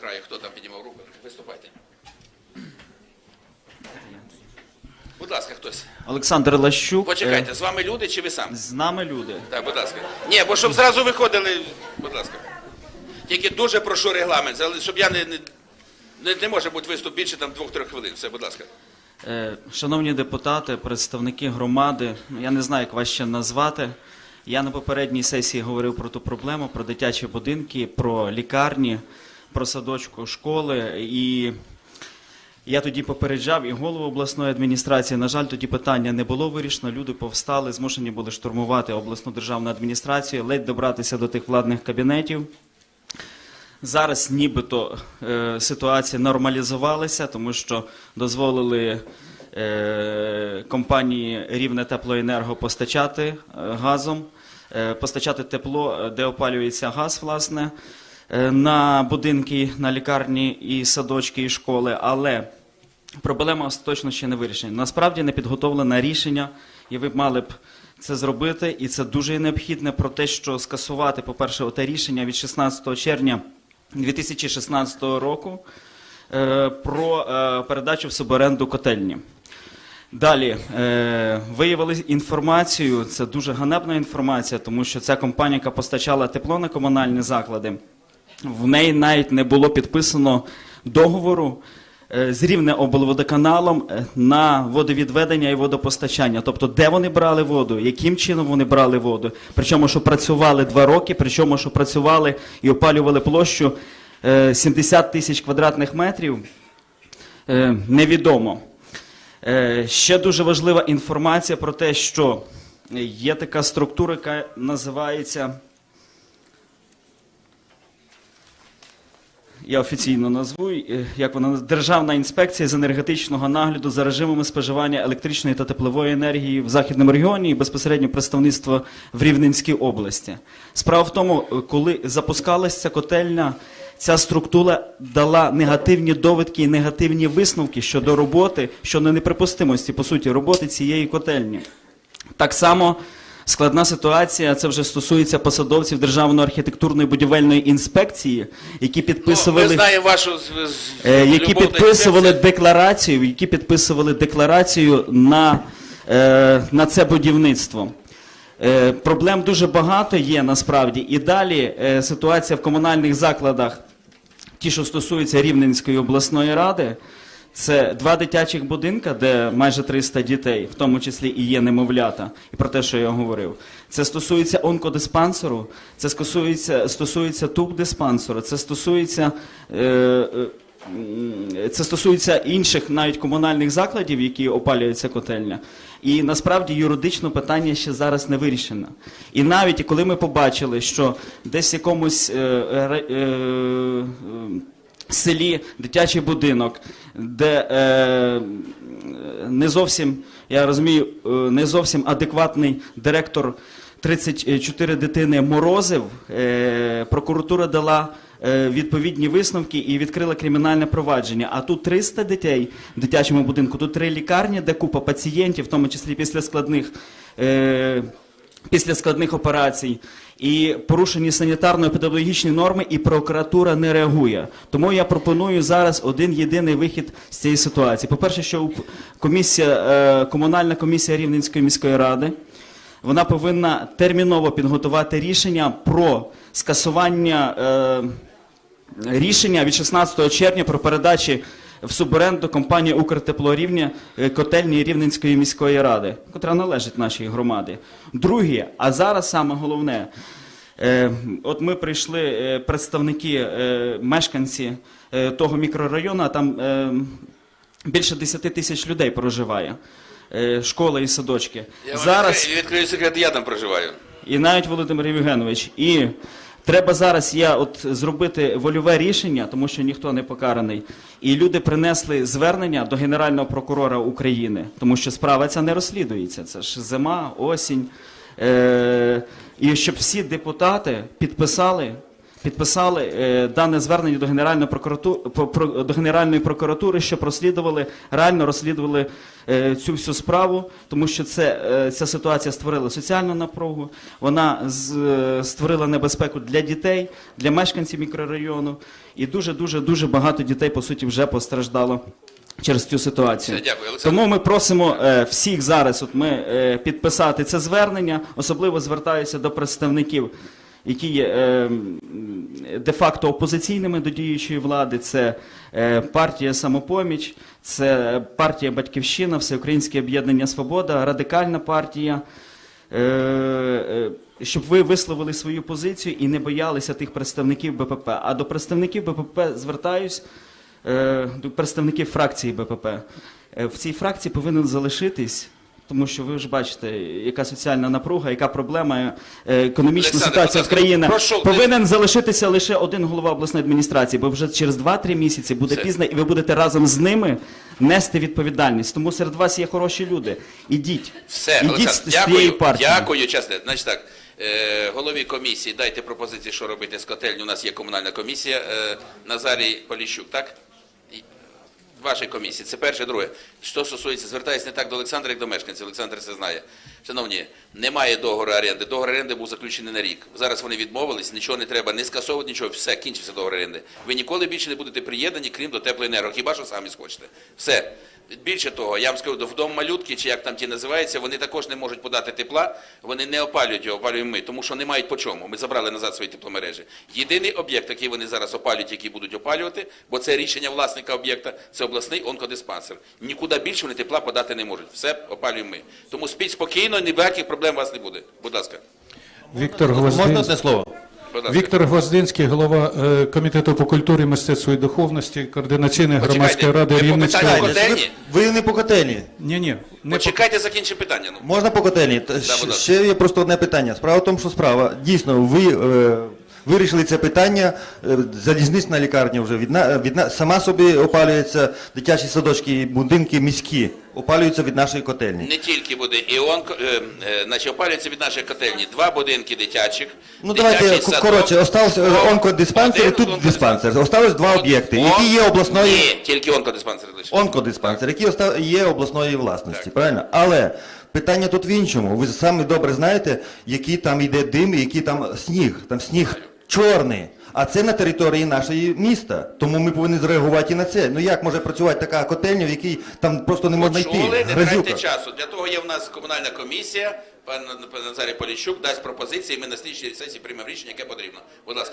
Краю, хто там піднімав руку, виступайте. Будь ласка, хтось. Олександр Лащук. Почекайте, з вами люди чи ви сам? З нами люди. Так, будь ласка. Ні, бо щоб зразу виходили, будь ласка. Тільки дуже прошу регламент, але щоб я не, не, не, не може бути виступ більше там двох-трьох хвилин. Все, будь ласка. Е, Шановні депутати, представники громади, ну, я не знаю, як вас ще назвати. Я на попередній сесії говорив про ту проблему, про дитячі будинки, про лікарні, про садочку школи. І я тоді попереджав і голову обласної адміністрації. На жаль, тоді питання не було вирішено. Люди повстали, змушені були штурмувати обласну державну адміністрацію, ледь добратися до тих владних кабінетів. Зараз нібито е, ситуація нормалізувалася, тому що дозволили е, компанії Рівне Теплоенерго постачати е, газом, е, постачати тепло, е, де опалюється газ, власне, на будинки, на лікарні і садочки, і школи. Але проблема остаточно ще не вирішена. Насправді не підготовлене рішення, і ви б мали б це зробити, і це дуже необхідне про те, що скасувати, по-перше, оте рішення від 16 червня 2016 року е, про е, передачу в суборенду котельні. Далі е, виявили інформацію, це дуже ганебна інформація, тому що ця компанія, яка постачала тепло на комунальні заклади, в неї навіть не було підписано договору е, з рівне облводоканалом е, на водовідведення і водопостачання. Тобто, де вони брали воду, яким чином вони брали воду. Причому, що працювали два роки, причому, що працювали і опалювали площу е, 70 тисяч квадратних метрів, е, невідомо. Е, Ще дуже важлива інформація про те, що є така структура, яка називається. Я офіційно назву, е, як вона Державна інспекція з енергетичного нагляду за режимами споживання електричної та теплової енергії в західному регіоні і безпосередньо представництво в Рівненській області. Справа в тому, е, коли запускалася котельня, ця структура дала негативні довідки і негативні висновки щодо роботи, щодо неприпустимості, по суті, роботи цієї котельні. Так само складна ситуація, це вже стосується посадовців Державної архітектурної будівельної інспекції, які Ну, підписували. ми знаємо вашу з, з, Е, які підписували декларацію, які підписували декларацію на, е, на це будівництво. Е, проблем дуже багато є насправді. І далі е, ситуація в комунальних закладах, ті, що стосуються Рівненської обласної ради, це два дитячих будинка, де майже 300 дітей, в тому числі і є немовлята, і про те, що я говорив. Це стосується онкодиспансеру, це стосується, стосується тубдиспансеру, це стосується. Е, е, це стосується інших навіть комунальних закладів, які опалюється котельня. І насправді юридично питання ще зараз не вирішено. І навіть коли ми побачили, що десь в якомусь е, е, селі дитячий будинок, де е, не зовсім, я розумію, е, не зовсім адекватний директор 34 дитини морозив, е, прокуратура дала е, відповідні висновки і відкрила кримінальне провадження. А тут 300 дітей в дитячому будинку, тут три лікарні, де купа пацієнтів, в тому числі після складних. Е, після складних операцій і порушені санітарно-епідеміологічні норми, і прокуратура не реагує. Тому я пропоную зараз один єдиний вихід з цієї ситуації. По-перше, що комісія, е, комунальна комісія Рівненської міської ради. Вона повинна терміново підготувати рішення про скасування е, рішення від 16 червня про передачі в суборенду компанії Укртеплорівня е, котельні Рівненської міської ради, котра належить нашій громаді. Друге, а зараз саме головне. Е, От ми прийшли е, представники, мешканці того мікрорайону, а там більше 10 тисяч людей проживає, школи і садочки. Я Зараз відкрию секрет, я там проживаю. і навіть Володимир Євгенович. І треба зараз я от зробити вольове рішення, тому що ніхто не покараний. І люди принесли звернення до Генерального прокурора України, тому що справа ця не розслідується. Це ж зима, осінь. Е- і щоб всі депутати підписали підписали е, дане звернення до Генеральної прокуратури, до Генеральної прокуратури, щоб розслідували, реально розслідували е, цю всю справу, тому що це, е, ця ситуація створила соціальну напругу, вона з, е, створила небезпеку для дітей, для мешканців мікрорайону, і дуже, дуже, дуже багато дітей, по суті, вже постраждало через цю ситуацію. Дякую. Тому ми просимо е, всіх зараз, от ми е, підписати це звернення. Особливо звертаюся до представників, які є е, де-факто опозиційними до діючої влади. Це е, партія Самопоміч, це партія Батьківщина, Всеукраїнське об'єднання Свобода, радикальна партія. Е, е, щоб ви висловили свою позицію і не боялися тих представників БПП. А до представників БПП звертаюсь е, до представників фракції БПП. Е, В цій фракції повинен залишитись, тому що ви ж бачите, яка соціальна напруга, яка проблема, е, економічна Олександр, ситуація в країні. прошу, Повинен залишитися лише один голова обласної адміністрації, бо вже через 2-3 місяці буде Все. пізно, і ви будете разом з ними нести відповідальність. Тому серед вас є хороші люди. Ідіть, Все, ідіть Олександр, з, дякую, партії. дякую, чесно. Значить так, е, голові комісії дайте пропозиції, що робити з котельню. У нас є комунальна комісія. Е, Назарій Поліщук, так? Вашої комісії. Це перше. Друге. Що стосується, звертаюся не так до Олександра, як до мешканців. Олександр це знає. Шановні, немає договору оренди. Договор оренди був заключений на рік. Зараз вони відмовились, нічого не треба, не скасовувати нічого, все, кінчився договор оренди. Ви ніколи більше не будете приєднані, крім до теплоенерго. Хіба що самі схочете. Все. Більше того, я вам скажу, в дом малютки, чи як там ті називаються, вони також не можуть подати тепла, вони не опалюють його, опалюємо ми, тому що не мають по чому. Ми забрали назад свої тепломережі. Єдиний об'єкт, який вони зараз опалюють, який будуть опалювати, бо це рішення власника об'єкта, це обласний онкодиспансер. Нікуди більше вони тепла подати не можуть. Все опалюємо ми. Тому спіть спокійно, ніяких проблем у вас не буде. Будь ласка. Віктор Можна одне слово? Віктор Гвоздинський, голова е, комітету по культурі, мистецтву і духовності, координаційної громадської ради Рівненської. області. Ви, ви не по котельні. Ні, ні, не по- Почекайте, закінчимо питання. Ну. Можна по котельні? Да, ще є просто одне питання. Справа в тому, що справа. Дійсно, ви е, вирішили це питання. Е, залізнична лікарня вже відна, відна, сама собі опалюється, дитячі садочки і будинки міські опалюються від нашої котельні. Не тільки буде і онко, е, е, значить, опалюється від нашої котельні. Два будинки дитячих. Ну дитячий давайте садок. коротше, остався О, онкодиспансер і тут онкодиспансер. диспансер. Осталось два об'єкти, які є обласної. Ні, тільки онкодиспансер лише. Онкодиспансер, який оста- є обласної власності, правильно? Але питання тут в іншому. Ви самі добре знаєте, який там йде дим, і який там сніг. Там сніг чорний. А це на території нашої міста. Тому ми повинні зреагувати і на це. Ну як може працювати така котельня, в якій там просто не можна йти? Почули, не тратьте часу. Для того є в нас комунальна комісія. Пан пан Назарій Поліщук дасть пропозиції, ми на слідчій сесії приймемо рішення, яке потрібно. Будь ласка.